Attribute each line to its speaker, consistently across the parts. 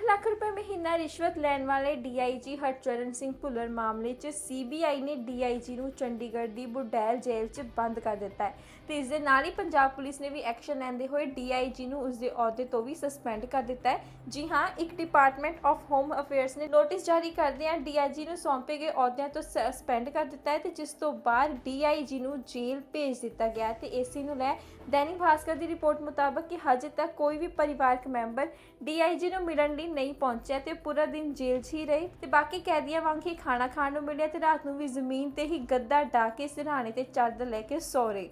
Speaker 1: claro. Lakh ਰੁਪਏ ਮਹੀਨਾ ਰਿਸ਼ਵਤ ਲੈਣ ਵਾਲੇ ਡੀਆਈਜੀ ਹਰਚਰਨ ਸਿੰਘ ਭੁੱਲਰ ਮਾਮਲੇ 'ਚ ਸੀਬੀਆਈ ਨੇ ਡੀਆਈਜੀ ਨੂੰ ਚੰਡੀਗੜ੍ਹ ਦੀ ਬੁਡੈਲ ਜੇਲ੍ਹ 'ਚ ਬੰਦ ਕਰ ਦਿੱਤਾ ਹੈ। ਤੇ ਇਸ ਦੇ ਨਾਲ ਹੀ ਪੰਜਾਬ ਪੁਲਿਸ ਨੇ ਵੀ ਐਕਸ਼ਨ ਲੈਂਦੇ ਹੋਏ ਡੀਆਈਜੀ ਨੂੰ ਉਸ ਦੇ ਅਹੁਦੇ ਤੋਂ ਵੀ ਸਸਪੈਂਡ ਕਰ ਦਿੱਤਾ ਹੈ। ਜੀ ਹਾਂ, ਇੱਕ ਡਿਪਾਰਟਮੈਂਟ ਆਫ ਹੋਮ ਅਫੇਅਰਸ ਨੇ ਨੋਟਿਸ ਜਾਰੀ ਕਰਦਿਆਂ ਡੀਆਈਜੀ ਨੂੰ ਸੌਂਪੇ ਗਏ ਅਹੁਦਿਆਂ ਤੋਂ ਸਸਪੈਂਡ ਕਰ ਦਿੱਤਾ ਹੈ ਤੇ ਜਿਸ ਤੋਂ ਬਾਅਦ ਡੀਆਈਜੀ ਨੂੰ ਜੇਲ੍ਹ ਭੇਜ ਦਿੱਤਾ ਗਿਆ ਹੈ। ਤੇ ਇਸੇ ਨੂੰ ਲੈ ਦੈਨਿਕ ਭਾਸਕਰ ਦੀ ਰਿਪੋਰਟ ਮੁਤਾਬਕ ਕਿ ਹਜੇ ਤੱਕ ਕੋਈ ਵੀ ਪਰਿਵਾਰਕ ਮੈਂਬਰ ਡੀਆਈਜੀ ਨੂੰ ਮਿਲਣ ਲਈ ਨਹੀਂ ਪਹੁੰਚਿਆ ਤੇ ਪੂਰਾ ਦਿਨ ਜੇਲ੍ਹ 'ਚ ਹੀ ਰਹੇ ਤੇ ਬਾਕੀ ਕੈਦੀਆਂ ਵਾਂਗ ਹੀ ਖਾਣਾ ਖਾਣ ਨੂੰ ਮਿਲਿਆ ਤੇ ਰਾਤ ਨੂੰ ਵੀ ਜ਼ਮੀਨ ਤੇ ਹੀ ਗੱਦਾ ਢਾ ਕੇ ਸਿਰਹਾਣੇ ਤੇ ਚਾਦਰ ਲੈ ਕੇ ਸੌ ਰਹੇ।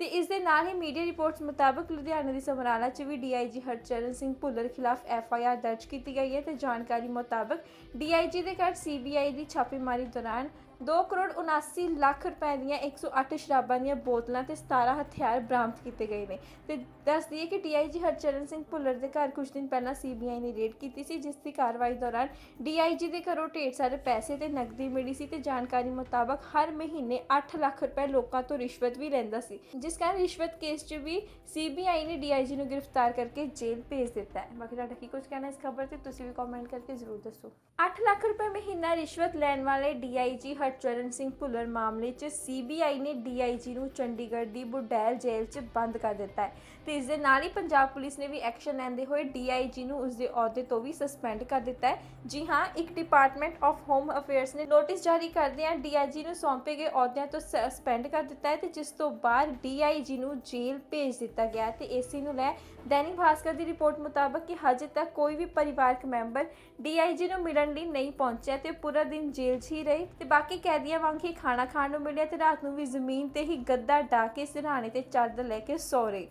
Speaker 1: ਤੇ ਇਸ ਦੇ ਨਾਲ ਹੀ ਮੀਡੀਆ ਰਿਪੋਰਟਸ ਮੁਤਾਬਕ ਲੁਧਿਆਣਾ ਦੀ ਸਮਰਾਲਾ 'ਚ ਵੀ ਡੀਆਈਜੀ ਹਰਚਰਨ ਸਿੰਘ ਭੁੱਲਰ ਖਿਲਾਫ ਐਫਆਈਆਰ ਦਰਜ ਕੀਤੀ ਗਈ ਹੈ ਤੇ ਜਾਣਕਾਰੀ ਮੁਤਾਬਕ ਡੀਆਈਜੀ ਦੇ ਘਰ ਸੀਬੀਆਈ ਦੀ ਛਾਪੇਮਾਰੀ ਦੌਰਾਨ 2 ਕਰੋੜ 79 ਲੱਖ ਰੁਪਏ ਦੀਆਂ 108 ਸ਼ਰਾਬਾਂ ਦੀਆਂ ਬੋਤਲਾਂ ਤੇ 17 ਹਥਿਆਰ ਬਰਾਮਦ ਕੀਤੇ ਗਏ ਨੇ। ਤੇ ਦੱਸ ਦਈਏ ਕਿ ਡੀਆਈਜੀ ਹਰਚਰਨ ਸਿੰਘ ਭੁੱਲਰ ਦੇ ਘਰ ਕੁਝ ਦਿਨ ਪਹਿਲਾਂ ਸੀਬੀਆਈ ਨੇ ਰੇਡ ਕੀਤੀ ਸੀ, ਜਿਸ ਦੀ ਕਾਰਵਾਈ ਦੌਰਾਨ ਡੀਆਈਜੀ ਦੇ ਘਰੋਂ ਢੇਰ ਸਾਰੇ ਪੈਸੇ ਤੇ ਨਕਦੀ ਮਿਲੀ ਸੀ ਤੇ ਜਾਣਕਾਰੀ ਮੁਤਾਬਕ ਹਰ ਮਹੀਨੇ 8 ਲੱਖ ਰੁਪਏ ਲੋਕਾਂ ਤੋਂ ਰਿਸ਼ਵਤ ਵੀ ਲੈਂਦਾ ਸੀ। ਜਿਸ ਕਾਰਨ ਰਿਸ਼ਵਤ ਕੇਸ 'ਚ ਵੀ ਸੀਬੀਆਈ ਨੇ ਡੀਆਈਜੀ ਨੂੰ ਗ੍ਰਿਫਤਾਰ ਕਰਕੇ ਜੇਲ੍ਹ ਭੇਜ ਦਿੱਤਾ ਹੈ। ਬਾਕੀ ਤੁਹਾਡਾ ਕੀ ਕੁਝ ਕਹਿਣਾ ਇਸ ਖਬਰ ਤੇ ਤੁਸੀਂ ਵੀ ਕਮੈਂਟ ਕਰਕੇ ਜ਼ਰੂਰ ਦੱਸੋ। 8 ਲੱਖ ਰੁਪਏ ਮਹੀਨਾ ਰਿਸ਼ਵਤ ਲੈਣ ਵਾਲੇ ਡੀਆਈਜੀ ਚਰਨ ਸਿੰਘ ਭੁੱਲਰ ਮਾਮਲੇ 'ਚ ਸੀਬੀਆਈ ਨੇ ਡੀਆਈਜੀ ਨੂੰ ਚੰਡੀਗੜ੍ਹ ਦੀ ਬੁਡੈਲ ਜੇਲ੍ਹ 'ਚ ਬੰਦ ਕਰ ਦਿੱਤਾ ਹੈ ਤੇ ਇਸ ਦੇ ਨਾਲ ਹੀ ਪੰਜਾਬ ਪੁਲਿਸ ਨੇ ਵੀ ਐਕਸ਼ਨ ਲੈਂਦੇ ਹੋਏ ਡੀਆਈਜੀ ਨੂੰ ਉਸ ਦੇ ਅਹੁਦੇ ਤੋਂ ਵੀ ਸਸਪੈਂਡ ਕਰ ਦਿੱਤਾ ਹੈ। ਜੀ ਹਾਂ, ਇੱਕ ਡਿਪਾਰਟਮੈਂਟ ਆਫ ਹੋਮ ਅਫੇਅਰਸ ਨੇ ਨੋਟਿਸ ਜਾਰੀ ਕਰਦਿਆਂ ਡੀਆਈਜੀ ਨੂੰ ਸੌਂਪੇ ਗਏ ਅਹੁਦਿਆਂ ਤੋਂ ਸਸਪੈਂਡ ਕਰ ਦਿੱਤਾ ਹੈ ਤੇ ਜਿਸ ਤੋਂ ਬਾਅਦ ਡੀਆਈਜੀ ਨੂੰ ਜੇਲ੍ਹ ਭੇਜ ਦਿੱਤਾ ਗਿਆ ਤੇ ਇਸੇ ਨੂੰ ਲੈ ਦੈਨਿਕ ਭਾਸਕਰ ਦੀ ਰਿਪੋਰਟ ਮੁਤਾਬਕ ਕਿ ਹਜੇ ਤੱਕ ਕੋਈ ਵੀ ਪਰਿਵਾਰਕ ਮੈਂਬਰ ਡੀਆਈਜੀ ਨੂੰ ਮਿਲਣ ਲਈ ਨਹੀਂ ਪਹੁੰਚਿਆ ਤੇ ਪੂਰਾ ਦਿਨ ਜੇਲ੍ਹ 'ਚ ਹੀ ਰਹੇ ਤੇ ਬਾਕੀ ਕੈਦੀਆਂ ਵਾਂਗ ਹੀ ਖਾਣਾ ਖਾਣ ਨੂੰ ਮਿਲਿਆ ਤੇ ਰਾਤ ਨੂੰ ਵੀ ਜ਼ਮੀਨ ਤੇ ਹੀ ਗੱਦਾ ਢਾ ਕੇ ਸਿਰਹਾਣੇ ਤੇ ਚਾਦਰ ਲੈ ਕੇ ਸੌ ਰਹੇ।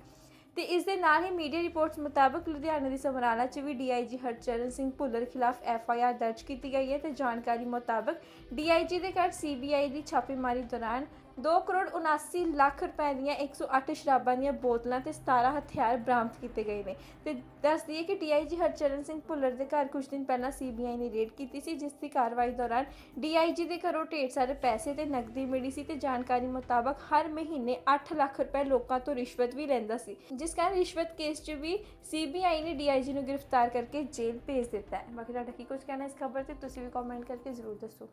Speaker 1: ਤੇ ਇਸ ਦੇ ਨਾਲ ਹੀ ਮੀਡੀਆ ਰਿਪੋਰਟਸ ਮੁਤਾਬਕ ਲੁਧਿਆਣਾ ਦੀ ਸਮਰਾਲਾ 'ਚ ਵੀ ਡੀਆਈਜੀ ਹਰਚਰਨ ਸਿੰਘ ਭੁੱਲਰ ਖਿਲਾਫ ਐਫਆਈਆਰ ਦਰਜ ਕੀਤੀ ਗਈ ਹੈ ਤੇ ਜਾਣਕਾਰੀ ਮੁਤਾਬਕ ਡੀਆਈਜੀ ਦੇ ਘਰ ਸੀਬੀਆਈ ਦੀ ਛਾਪੇਮਾਰੀ ਦੌਰਾਨ 2 ਕਰੋੜ 79 ਲੱਖ ਰੁਪਏ ਦੀਆਂ 108 ਸ਼ਰਾਬਾਂ ਦੀਆਂ ਬੋਤਲਾਂ ਤੇ 17 ਹਥਿਆਰ ਬਰਾਮਦ ਕੀਤੇ ਗਏ ਨੇ। ਤੇ ਦੱਸ ਦਈਏ ਕਿ ਡੀਆਈਜੀ ਹਰਚਰਨ ਸਿੰਘ ਭੁੱਲਰ ਦੇ ਘਰ ਕੁਝ ਦਿਨ ਪਹਿਲਾਂ ਸੀਬੀਆਈ ਨੇ ਰੇਡ ਕੀਤੀ ਸੀ, ਜਿਸ ਦੀ ਕਾਰਵਾਈ ਦੌਰਾਨ ਡੀਆਈਜੀ ਦੇ ਘਰੋਂ ਢੇਰ ਸਾਰੇ ਪੈਸੇ ਤੇ ਨਕਦੀ ਮਿਲੀ ਸੀ ਤੇ ਜਾਣਕਾਰੀ ਮੁਤਾਬਕ ਹਰ ਮਹੀਨੇ 8 ਲੱਖ ਰੁਪਏ ਲੋਕਾਂ ਤੋਂ ਰਿਸ਼ਵਤ ਵੀ ਲੈਂਦਾ ਸੀ। ਜਿਸ ਕਾਰਨ ਰਿਸ਼ਵਤ ਕੇਸ 'ਚ ਵੀ ਸੀਬੀਆਈ ਨੇ ਡੀਆਈਜੀ ਨੂੰ ਗ੍ਰਿਫਤਾਰ ਕਰਕੇ ਜੇਲ੍ਹ ਭੇਜ ਦਿੱਤਾ ਹੈ। ਬਾਕੀ ਤੁਹਾਡਾ ਕੀ ਕੁਝ ਕਹਿਣਾ ਇਸ ਖਬਰ ਤੇ, ਤੁਸੀਂ ਵੀ ਕਮੈਂਟ ਕਰਕੇ ਜ਼ਰੂਰ ਦੱਸੋ।